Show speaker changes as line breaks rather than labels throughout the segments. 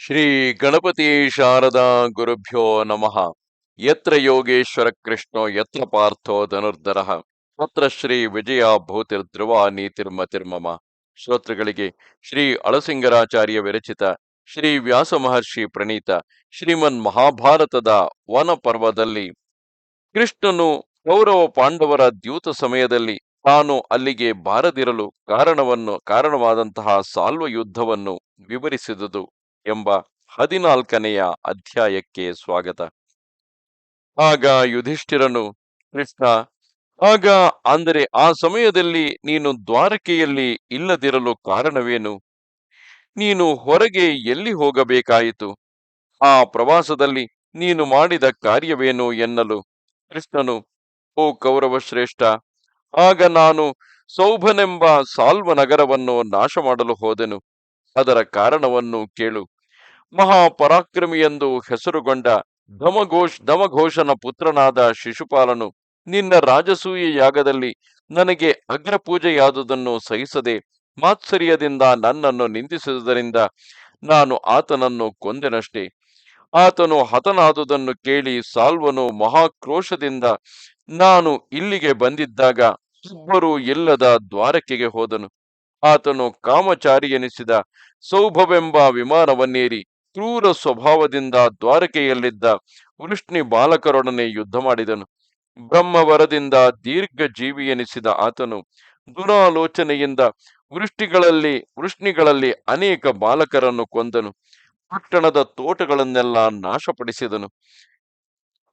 ಶ್ರೀ ಗಣಪತಿ ಶಾರದಾ ಗುರುಭ್ಯೋ ನಮಃ. ಯತ್ರ ಯೋಗೇಶ್ವರ ಕೃಷ್ಣೋ, ಯತ್ರ ಪಾರ್ಥೋ ಧನುರ್ಧರ. ತತ್ರ ಶ್ರೀ ವಿಜಯ ಭೂತಿರ್ ಧ್ರುವ ನೀತಿರ್ಮತಿರ್ಮಮ ಶ್ರೋತೃಗಳಿಗೆ ಶ್ರೀ ಅಳಸಿಂಗರಾಚಾರ್ಯ ವಿರಚಿತ, ಶ್ರೀ ವ್ಯಾಸ ಮಹರ್ಷಿ ಪ್ರಣೀತ, ಶ್ರೀಮನ್ ಮಹಾಭಾರತದ ವನ ಪರ್ವದಲ್ಲಿ ಕೃಷ್ಣನು ಕೌರವ ಪಾಂಡವರ ದ್ಯೂತ ಸಮಯದಲ್ಲಿ ತಾನು ಅಲ್ಲಿಗೆ ಬಾರದಿರಲು ಕಾರಣವನ್ನು, ಕಾರಣವಾದಂತಹ ಸಾಲ್ವ ಯುದ್ಧವನ್ನು ವಿವರಿಸಿದುದು. ಎಂಬ ಹದಿನಾಲ್ಕನೆಯ ಅಧ್ಯಾಯಕ್ಕೆ ಸ್ವಾಗತ. ಆಗ ಯುಧಿಷ್ಠಿರನು, ಕೃಷ್ಣ, ಆಗ ಅಂದರೆ ಆ ಸಮಯದಲ್ಲಿ ನೀನು ದ್ವಾರಕೆಯಲ್ಲಿ ಇಲ್ಲದಿರಲು ಕಾರಣವೇನು? ನೀನು ಹೊರಗೆ ಎಲ್ಲಿ ಹೋಗಬೇಕಾಯಿತು? ಆ ಪ್ರವಾಸದಲ್ಲಿ ನೀನು ಮಾಡಿದ ಕಾರ್ಯವೇನು ಎನ್ನಲು? ಕೃಷ್ಣನು, ಓ ಕೌರವ ಶ್ರೇಷ್ಠ ಆಗ ನಾನು ಸೌಭನೆಂಬ ಸಾಲ್ವ ನಗರವನ್ನು ನಾಶ ಮಾಡಲು ಹೋದೆನು. ಅದರ ಕಾರಣವನ್ನು ಕೇಳು. ಮಹಾಪರಾಕ್ರಮಿ ಎಂದು ಹೆಸರುಗೊಂಡ ಧಮಘೋಷ್ ಧಮಘೋಷನ ಪುತ್ರನಾದ ಶಿಶುಪಾಲನು, ನಿನ್ನ ರಾಜಸೂಯ ಯಾಗದಲ್ಲಿ ನನಗೆ ಅಗ್ರಪೂಜೆಯಾದುದನ್ನು ಸಹಿಸದೆ ಮಾತ್ಸರ್ಯದಿಂದ ನನ್ನನ್ನು ನಿಂದಿಸಿದುದರಿಂದ ನಾನು ಆತನನ್ನು ಕೊಂದೆನಷ್ಟೇ. ಆತನು ಹತನಾದುದನ್ನು ಕೇಳಿ ಸಾಲ್ವನು ಮಹಾಕ್ರೋಶದಿಂದ ನಾನು ಇಲ್ಲಿಗೆ ಬಂದಿದ್ದಾಗ ಇಬ್ಬರು ಇಲ್ಲದ ದ್ವಾರಕೆಗೆ ಹೋದನು. ಆತನು ಕಾಮಚಾರಿ ಎನಿಸಿದ ಸೌಭವೆಂಬ ವಿಮಾನವನ್ನೇರಿ ಕ್ರೂರ ಸ್ವಭಾವದಿಂದ ದ್ವಾರಕೆಯಲ್ಲಿದ್ದ ವೃಷ್ಣಿ ಬಾಲಕರೊಡನೆ ಯುದ್ಧ ಮಾಡಿದನು. ಬ್ರಹ್ಮವರದಿಂದ ದೀರ್ಘ ಜೀವಿ ಎನಿಸಿದ ಆತನು ದುರಾಲೋಚನೆಯಿಂದ ವೃಷ್ಟಿಗಳಲ್ಲಿ, ವೃಷ್ಣಿಗಳಲ್ಲಿ ಅನೇಕ ಬಾಲಕರನ್ನು ಕೊಂದನು. ಪಟ್ಟಣದ ತೋಟಗಳನ್ನೆಲ್ಲ ನಾಶಪಡಿಸಿದನು.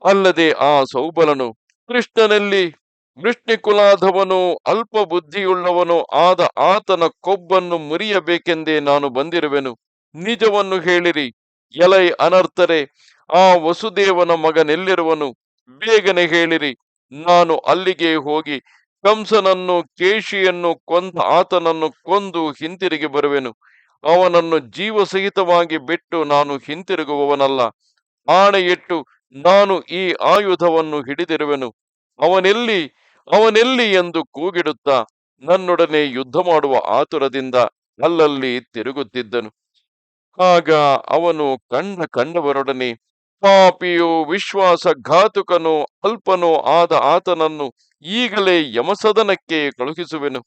ಅಲ್ಲದೆ ಆ ಸೌಬಲನು ಕೃಷ್ಣನಲ್ಲಿ ವೃಷ್ಣಿಕುಲಾಧವನು ಅಲ್ಪ ಬುದ್ಧಿಯುಳ್ಳವನು ಆದ ಆತನ ಕೊಬ್ಬನ್ನು ಮುರಿಯಬೇಕೆಂದೇ ನಾನು ಬಂದಿರುವೆನು. ನಿಜವನ್ನು ಹೇಳಿರಿ, ಎಲೈ ಅನರ್ಥರೆ, ಆ ವಸುದೇವನ ಮಗನೆಲ್ಲಿರುವನು? ಬೇಗನೆ ಹೇಳಿರಿ, ನಾನು ಅಲ್ಲಿಗೆ ಹೋಗಿ ಕಂಸನನ್ನು, ಕೇಶಿಯನ್ನು ಕೊಂದ ಆತನನ್ನು ಕೊಂದು ಹಿಂತಿರುಗಿ ಬರುವೆನು. ಅವನನ್ನು ಜೀವಸಹಿತವಾಗಿ ಬಿಟ್ಟು ನಾನು ಹಿಂತಿರುಗುವವನಲ್ಲ. ಆಣೆಯಿಟ್ಟು ನಾನು ಈ ಆಯುಧವನ್ನು ಹಿಡಿದಿರುವೆನು. ಅವನೆಲ್ಲಿ ಅವನೆಲ್ಲಿ ಎಂದು ಕೂಗಿಡುತ್ತಾ ನನ್ನೊಡನೆ ಯುದ್ಧ ಮಾಡುವ ಆತುರದಿಂದ ಅಲ್ಲಲ್ಲಿ ತಿರುಗುತ್ತಿದ್ದನು. ಆಗ ಅವನು ಕಂಡ ಕಂಡವರೊಡನೆ, ಪಾಪಿಯು, ವಿಶ್ವಾಸಘಾತುಕನೋ, ಅಲ್ಪನೋ ಆದ ಆತನನ್ನು ಈಗಲೇ ಯಮಸದನಕ್ಕೆ ಕಳುಹಿಸುವೆನು.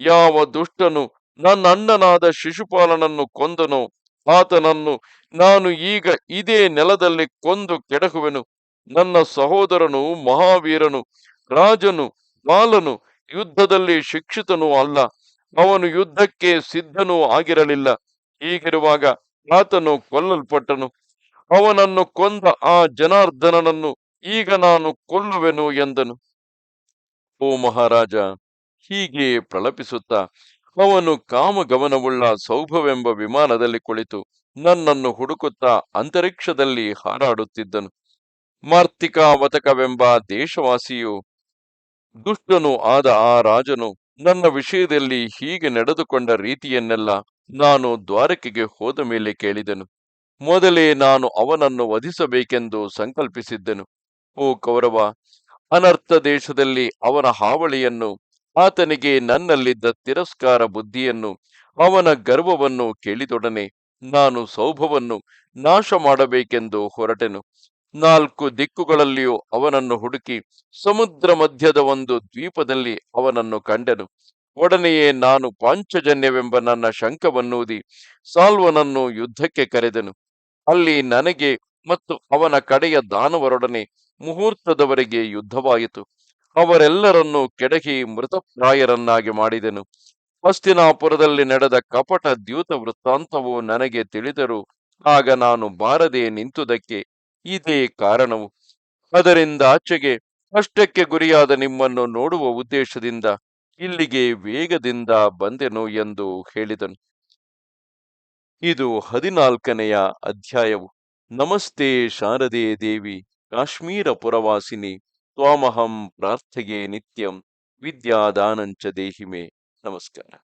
ಯಾವ ದುಷ್ಟನು ನನ್ನ ಅಣ್ಣನಾದ ಶಿಶುಪಾಲನನ್ನು ಕೊಂದನೋ, ಆತನನ್ನು ನಾನು ಈಗ ಇದೇ ನೆಲದಲ್ಲಿ ಕೊಂದು ಕೆಡಹುವೆನು. ನನ್ನ ಸಹೋದರನು ಮಹಾವೀರನು ರಾಜನು ಬಾಲನು ಯುದ್ಧದಲ್ಲಿ ಶಿಕ್ಷಿತನೂ ಅಲ್ಲ. ಅವನು ಯುದ್ಧಕ್ಕೆ ಸಿದ್ಧನೂ ಆಗಿರಲಿಲ್ಲ. ಹೀಗಿರುವಾಗ ಆತನು ಕೊಲ್ಲಲ್ಪಟ್ಟನು. ಅವನನ್ನು ಕೊಂದ ಆ ಜನಾರ್ದನನನ್ನು ಈಗ ನಾನು ಕೊಲ್ಲುವೆನು ಎಂದನು. ಓ ಮಹಾರಾಜ, ಹೀಗೆ ಪ್ರಲಪಿಸುತ್ತ ಅವನು ಕಾಮಗಮನವುಳ್ಳ ಸೌಭವೆಂಬ ವಿಮಾನದಲ್ಲಿ ಕುಳಿತು ನನ್ನನ್ನು ಹುಡುಕುತ್ತಾ ಅಂತರಿಕ್ಷದಲ್ಲಿ ಹಾರಾಡುತ್ತಿದ್ದನು. ಮಾರ್ತಿಕಾವತಕವೆಂಬ ದೇಶವಾಸಿಯು ದುಷ್ಟನು ಆದ ಆ ರಾಜನು ನನ್ನ ವಿಷಯದಲ್ಲಿ ಹೀಗೆ ನಡೆದುಕೊಂಡ ರೀತಿಯನ್ನೆಲ್ಲ ನಾನು ದ್ವಾರಕೆಗೆ ಹೋದ ಮೇಲೆ ಕೇಳಿದನು. ಮೊದಲೇ ನಾನು ಅವನನ್ನು ವಧಿಸಬೇಕೆಂದು ಸಂಕಲ್ಪಿಸಿದ್ದನು. ಓ ಕೌರವ, ಅನರ್ಥ ದೇಶದಲ್ಲಿ ಅವನ ಹಾವಳಿಯನ್ನು, ಆತನಿಗೆ ನನ್ನಲ್ಲಿದ್ದ ತಿರಸ್ಕಾರ ಬುದ್ಧಿಯನ್ನು, ಅವನ ಗರ್ವವನ್ನು ಕೇಳಿದೊಡನೆ ನಾನು ಸೌಭವನ್ನು ನಾಶ ಮಾಡಬೇಕೆಂದು ಹೊರಟೆನು. ನಾಲ್ಕು ದಿಕ್ಕುಗಳಲ್ಲಿಯೂ ಅವನನ್ನು ಹುಡುಕಿ ಸಮುದ್ರ ಮಧ್ಯದ ಒಂದು ದ್ವೀಪದಲ್ಲಿ ಅವನನ್ನು ಕಂಡೆನು. ಒಡನೆಯೇ ನಾನು ಪಾಂಚಜನ್ಯವೆಂಬ ನನ್ನ ಶಂಕವನ್ನೂದಿ ಸಾಲ್ವನನ್ನು ಯುದ್ಧಕ್ಕೆ ಕರೆದೆನು. ಅಲ್ಲಿ ನನಗೆ ಮತ್ತು ಅವನ ಕಡೆಯ ದಾನವರೊಡನೆ ಮುಹೂರ್ತದವರೆಗೆ ಯುದ್ಧವಾಯಿತು. ಅವರೆಲ್ಲರನ್ನೂ ಕೆಡಹಿ ಮೃತಪ್ರಾಯರನ್ನಾಗಿ ಮಾಡಿದೆನು. ಹಸ್ತಿನಾಪುರದಲ್ಲಿ ನಡೆದ ಕಪಟ ದ್ಯೂತ ವೃತ್ತಾಂತವು ನನಗೆ ತಿಳಿದರೂ ಆಗ ನಾನು ಬಾರದೆ ನಿಂತುದಕ್ಕೆ ಇದೇ ಕಾರಣವು. ಅದರಿಂದ ಆಚೆಗೆ ಅಷ್ಟಕ್ಕೆ ಗುರಿಯಾದ ನಿಮ್ಮನ್ನು ನೋಡುವ ಉದ್ದೇಶದಿಂದ ಇಲ್ಲಿಗೆ ವೇಗದಿಂದ ಬಂದೆನು ಎಂದು ಹೇಳಿದನು. ಇದು ಹದಿನಾಲ್ಕನೆಯ ಅಧ್ಯಾಯವು. ನಮಸ್ತೆ ಶಾರದೆ ದೇವಿ, ಕಾಶ್ಮೀರ ಪುರವಾಸಿನಿ, ತ್ವಾಮಹಂ ಪ್ರಾರ್ಥೆಗೆ ನಿತ್ಯಂ, ವಿದ್ಯಾದಾನಂಚ ದೇಹಿಮೆ. ನಮಸ್ಕಾರ.